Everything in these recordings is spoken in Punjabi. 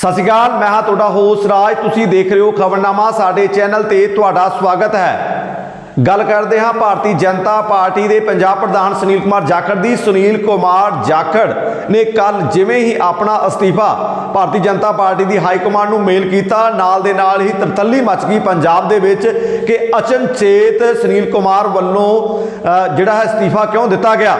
ਸਤਿ ਸ਼੍ਰੀ ਅਕਾਲ, ਮੈਂ ਹਾਂ ਤੁਹਾਡਾ ਹੋਸਟ ਰਾਜ। ਤੁਸੀਂ ਦੇਖ ਰਹੇ ਹੋ ਖਬਰਨਾਮਾ, ਸਾਡੇ ਚੈਨਲ ਤੇ ਤੁਹਾਡਾ ਸਵਾਗਤ ਹੈ। ਗੱਲ ਕਰਦੇ ਹਾਂ ਭਾਰਤੀ ਜਨਤਾ ਪਾਰਟੀ ਦੇ ਪੰਜਾਬ ਪ੍ਰਧਾਨ ਸੁਨੀਲ ਕੁਮਾਰ ਜਾਖੜ ਦੀ। ਸੁਨੀਲ ਕੁਮਾਰ ਜਾਖੜ ਨੇ ਕੱਲ ਜਿਵੇਂ ਹੀ ਆਪਣਾ ਅਸਤੀਫਾ ਭਾਰਤੀ ਜਨਤਾ ਪਾਰਟੀ ਦੀ ਹਾਈ ਕਮਾਂਡ ਨੂੰ ਮੇਲ ਕੀਤਾ, ਨਾਲ ਦੇ ਨਾਲ ਹੀ ਤਰਤੱਲੀ ਮਚ ਗਈ ਪੰਜਾਬ ਦੇ ਵਿੱਚ ਕਿ ਅਚਨਚੇਤ ਸੁਨੀਲ ਕੁਮਾਰ ਵੱਲੋਂ ਜਿਹੜਾ ਹੈ ਅਸਤੀਫਾ ਕਿਉਂ ਦਿੱਤਾ ਗਿਆ?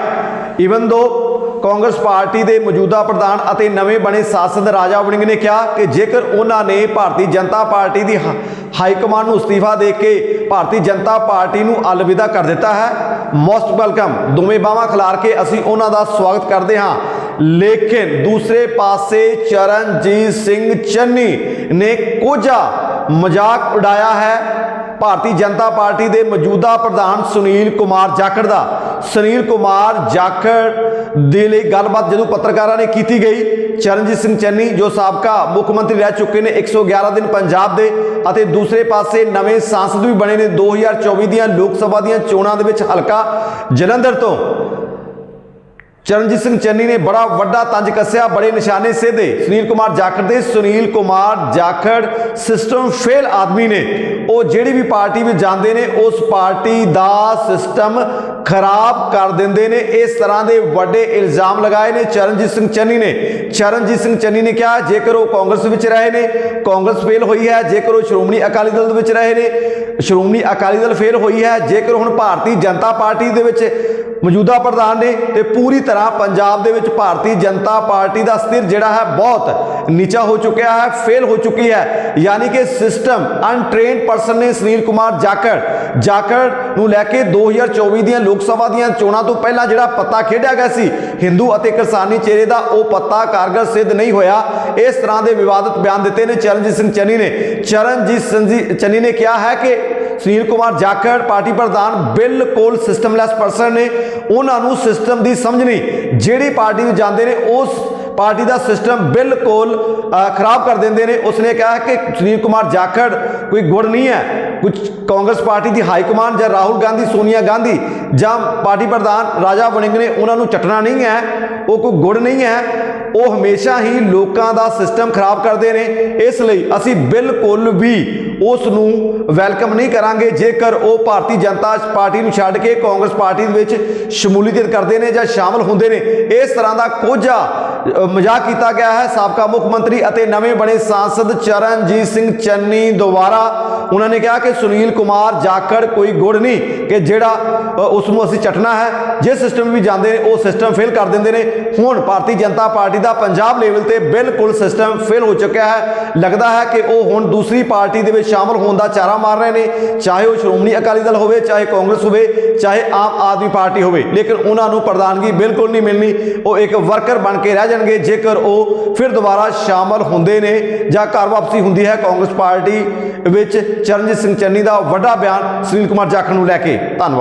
ਇਵਨ ਦੋ ਕਾਂਗਰਸ ਪਾਰਟੀ ਦੇ ਮੌਜੂਦਾ ਪ੍ਰਧਾਨ ਅਤੇ ਨਵੇਂ ਬਣੇ ਸਾਂਸਦ ਰਾਜਾ ਵੜਿੰਗ ਨੇ ਕਿਹਾ ਕਿ ਜੇਕਰ ਉਹਨਾਂ ਨੇ ਭਾਰਤੀ ਜਨਤਾ ਪਾਰਟੀ ਦੀ ਹਾ- ਹਾਈ ਕਮਾਂਡ ਨੂੰ ਅਸਤੀਫਾ ਦੇ ਕੇ ਭਾਰਤੀ ਜਨਤਾ ਪਾਰਟੀ ਨੂੰ ਅਲਵਿਦਾ ਕਰ ਦਿੱਤਾ ਹੈ, ਮੋਸਟ ਵੈਲਕਮ। ਦੋਵੇਂ ਬਾਹਾਂ ਖਿਲਾਰ ਕੇ ਅਸੀਂ ਉਹਨਾਂ ਦਾ ਸਵਾਗਤ ਕਰਦੇ ਹਾਂ। ਲੇਕਿਨ ਦੂਸਰੇ ਪਾਸੇ ਚਰਨਜੀਤ ਸਿੰਘ ਚੰਨੀ ਨੇ ਕੋਝਾ ਮਜ਼ਾਕ ਉਡਾਇਆ ਹੈ। ਭਾਰਤੀ ਜਨਤਾ ਪਾਰਟੀ ਦੇ ਮੌਜੂਦਾ ਪ੍ਰਧਾਨ ਸੁਨੀਲ ਕੁਮਾਰ ਜਾਖੜ ਦਾ। ਸੁਨੀਲ ਕੁਮਾਰ ਜਾਖੜ ਦੇ ਲਈ ਗੱਲਬਾਤ ਜਦੋਂ ਪੱਤਰਕਾਰਾਂ ਨੇ ਕੀਤੀ ਗਈ, ਚਰਨਜੀਤ ਸਿੰਘ ਚੰਨੀ ਜੋ ਸਾਬਕਾ ਮੁੱਖ ਮੰਤਰੀ ਰਹਿ ਚੁੱਕੇ ਨੇ 111 ਦਿਨ ਪੰਜਾਬ ਦੇ ਅਤੇ ਦੂਸਰੇ ਪਾਸੇ ਨਵੇਂ ਸਾਂਸਦ ਵੀ ਬਣੇ ਨੇ। 2024 ਦੀਆਂ ਲੋਕ ਸਭਾ ਦੀਆਂ ਚੋਣਾਂ ਦੇ ਵਿੱਚ ਹਲਕਾ ਜਲੰਧਰ ਤੋਂ ਚਰਨਜੀਤ ਸਿੰਘ ਚੰਨੀ ਨੇ ਬੜਾ ਵੱਡਾ ਤੰਜ ਕੱਸਿਆ, ਬੜੇ ਨਿਸ਼ਾਨੇ ਸਿੱਧੇ। ਸੁਨੀਲ ਕੁਮਾਰ ਜਾਖੜ ਦੇ, ਸੁਨੀਲ ਕੁਮਾਰ ਜਾਖੜ ਸਿਸਟਮ ਫੇਲ ਆਦਮੀ ਨੇ। ਉਹ ਜਿਹੜੀ ਵੀ ਪਾਰਟੀ ਵਿੱਚ ਜਾਂਦੇ ਨੇ, ਉਸ ਪਾਰਟੀ ਦਾ ਸਿਸਟਮ ਖਰਾਬ ਕਰ ਦਿੰਦੇ ਨੇ। ਇਸ ਤਰ੍ਹਾਂ ਦੇ ਵੱਡੇ ਇਲਜ਼ਾਮ ਲਗਾਏ ਨੇ ਚਰਨਜੀਤ ਸਿੰਘ ਚੰਨੀ ਨੇ। ਚਰਨਜੀਤ ਸਿੰਘ ਚੰਨੀ ਨੇ ਕਿਹਾ, ਜੇਕਰ ਉਹ ਕਾਂਗਰਸ ਵਿੱਚ ਰਹੇ ਨੇ, ਕਾਂਗਰਸ ਫੇਲ ਹੋਈ ਹੈ। ਜੇਕਰ ਉਹ ਸ਼੍ਰੋਮਣੀ ਅਕਾਲੀ ਦਲ ਦੇ ਵਿੱਚ ਰਹੇ ਨੇ, ਸ਼੍ਰੋਮਣੀ ਅਕਾਲੀ ਦਲ ਫੇਲ ਹੋਈ ਹੈ। ਜੇਕਰ ਹੁਣ ਭਾਰਤੀ ਜਨਤਾ ਪਾਰਟੀ ਦੇ ਵਿੱਚ ਮੌਜੂਦਾ ਪ੍ਰਧਾਨ ਨੇ ਤੇ ਪੂਰੀ ਤਰ੍ਹਾਂ ਪੰਜਾਬ ਦੇ ਵਿੱਚ ਭਾਰਤੀ ਜਨਤਾ ਪਾਰਟੀ ਦਾ ਸਥਿਰ ਜਿਹੜਾ ਹੈ, ਬਹੁਤ ਨੀਚਾ ਹੋ ਚੁੱਕਿਆ ਹੈ, ਫੇਲ ਹੋ ਚੁੱਕੀ ਹੈ। ਯਾਨੀ ਕਿ ਸਿਸਟਮ ਅਨਟ੍ਰੇਨਡ ਪਰਸਨ ਨੇ ਸੁਨੀਲ ਕੁਮਾਰ ਜਾਖੜ। ਜਾਖੜ ਨੂੰ ਲੈ ਕੇ 2024 ਦੀਆਂ ਲੋਕ ਲੋਕ ਸਭਾ ਦੀਆਂ ਚੋਣਾਂ ਤੋਂ ਪਹਿਲਾਂ ਜਿਹੜਾ ਪੱਤਾ ਖੇਡਿਆ ਗਿਆ ਸੀ, ਹਿੰਦੂ ਅਤੇ ਕਿਸਾਨੀ ਚਿਹਰੇ ਦਾ ਉਹ ਪੱਤਾ ਕਾਰਗਰ ਸਿੱਧ ਨਹੀਂ ਹੋਇਆ। ਇਸ ਤਰ੍ਹਾਂ ਦੇ ਵਿਵਾਦਤ ਬਿਆਨ ਦਿੱਤੇ ਨੇ ਚਰਨਜੀਤ ਸਿੰਘ ਚੰਨੀ ਨੇ। ਚਰਨਜੀਤ ਸਿੰਘ ਜੀ- ਚੰਨੀ ਨੇ ਕਿਹਾ ਹੈ ਕਿ ਸੁਨੀਲ ਕੁਮਾਰ ਜਾਖੜ ਪਾਰਟੀ ਪ੍ਰਧਾਨ ਬਿਲਕੁਲ ਸਿਸਟਮਲੈਸ ਪਰਸਨ ਨੇ। ਉਹਨਾਂ ਨੂੰ ਸਿਸਟਮ ਦੀ ਸਮਝ ਨਹੀਂ। ਜਿਹੜੀ ਪਾਰਟੀ ਨੂੰ ਜਾਂਦੇ ਨੇ, ਉਸ ਪਾਰਟੀ ਦਾ ਸਿਸਟਮ ਬਿਲਕੁਲ ਖਰਾਬ ਕਰ ਦਿੰਦੇ ਨੇ। ਉਸਨੇ ਕਿਹਾ ਕਿ ਸੁਨੀਲ ਕੁਮਾਰ ਜਾਖੜ ਕੋਈ ਗੁੜ ਨਹੀਂ ਹੈ। ਕੁਝ ਕਾਂਗਰਸ ਪਾਰਟੀ ਦੀ ਹਾਈ ਕਮਾਂਡ ਜਾਂ ਰਾਹੁਲ ਗਾਂਧੀ, ਸੋਨੀਆ ਗਾਂਧੀ ਜਾਂ ਪਾਰਟੀ ਪ੍ਰਧਾਨ ਰਾਜਾ ਵੜਿੰਗ ਨੇ ਉਹਨਾਂ ਨੂੰ ਚਟਣਾ ਨਹੀਂ ਹੈ, ਉਹ ਕੋਈ ਗੁੜ ਨਹੀਂ ਹੈ, ਉਹ ਹਮੇਸ਼ਾ ਹੀ ਲੋਕਾਂ ਦਾ ਸਿਸਟਮ ਖਰਾਬ ਕਰਦੇ ਨੇ। ਇਸ ਲਈ ਅਸੀਂ ਬਿਲਕੁਲ ਵੀ ਉਸ ਨੂੰ ਵੈਲਕਮ ਨਹੀਂ ਕਰਾਂਗੇ। ਜੇਕਰ ਉਹ ਭਾਰਤੀ ਜਨਤਾ ਪਾਰਟੀ ਨੂੰ ਛੱਡ ਕੇ ਕਾਂਗਰਸ ਪਾਰਟੀ ਦੇ ਵਿੱਚ ਸ਼ਮੂਲੀਅਤ ਕਰਦੇ ਨੇ ਜਾਂ ਸ਼ਾਮਲ ਹੁੰਦੇ ਨੇ ਇਸ ਤਰ੍ਹਾਂ ਦਾ ਕੋਝਾ ਮਜ਼ਾਕ ਕੀਤਾ ਗਿਆ ਹੈ ਸਾਬਕਾ ਮੁੱਖ ਮੰਤਰੀ ਅਤੇ ਨਵੇਂ ਬਣੇ ਸਾਂਸਦ ਚਰਨਜੀਤ ਸਿੰਘ ਚੰਨੀ ਦੁਆਰਾ। ਉਹਨਾਂ ਨੇ ਕਿਹਾ ਕਿ ਸੁਨੀਲ ਕੁਮਾਰ ਜਾਖੜ ਕੋਈ ਗੁੜ ਨਹੀਂ ਕਿ ਜਿਹੜਾ ਅ, ਉਸ ਨੂੰ ਅਸੀਂ ਚਟਣਾ ਹੈ। ਜੇ ਸਿਸਟਮ ਵੀ ਜਾਂਦੇ ਨੇ ਉਹ ਸਿਸਟਮ ਫੇਲ ਕਰ ਦਿੰਦੇ ਨੇ। ਹੁਣ ਭਾਰਤੀ ਜਨਤਾ ਪਾਰਟੀ ਦਾ ਪੰਜਾਬ ਲੈਵਲ ਤੇ ਬਿਲਕੁਲ ਸਿਸਟਮ ਫੇਲ ਹੋ ਚੁੱਕਿਆ ਹੈ। ਲੱਗਦਾ ਹੈ ਕਿ ਉਹ ਹੁਣ ਦੂਸਰੀ ਪਾਰਟੀ ਦੇ ਵਿੱਚ ਸ਼ਾਮਲ ਹੋਣ ਦਾ ਚਾਰਾ ਮਾਰ ਰਹੇ ਨੇ, ਚਾਹੇ ਉਹ ਸ਼੍ਰੋਮਣੀ ਅਕਾਲੀ ਦਲ ਹੋਵੇ, ਚਾਹੇ ਕਾਂਗਰਸ ਹੋਵੇ, ਚਾਹੇ ਆਮ ਆਦਮੀ ਪਾਰਟੀ ਹੋਵੇ। ਲੇਕਿਨ ਉਹਨਾਂ ਨੂੰ ਪ੍ਰਧਾਨਗੀ ਬਿਲਕੁਲ ਨਹੀਂ ਮਿਲਣੀ। ਉਹ ਇੱਕ ਵਰਕਰ ਬਣ ਕੇ ਰਹਿ ਜਾਣਗੇ, ਜੇਕਰ ਉਹ ਫਿਰ ਦੁਬਾਰਾ ਸ਼ਾਮਲ ਹੁੰਦੇ ਨੇ ਜਾਂ ਘਰ ਵਾਪਸੀ ਹੁੰਦੀ ਹੈ ਕਾਂਗਰਸ ਪਾਰਟੀ ਵਿੱਚ। ਚਰਨਜੀਤ ਸਿੰਘ ਚੰਨੀ ਦਾ ਵੱਡਾ ਬਿਆਨ ਸੁਨੀਲ ਕੁਮਾਰ ਜਾਖੜ ਨੂੰ ਲੈ ਕੇ। ਧੰਨਵਾਦ।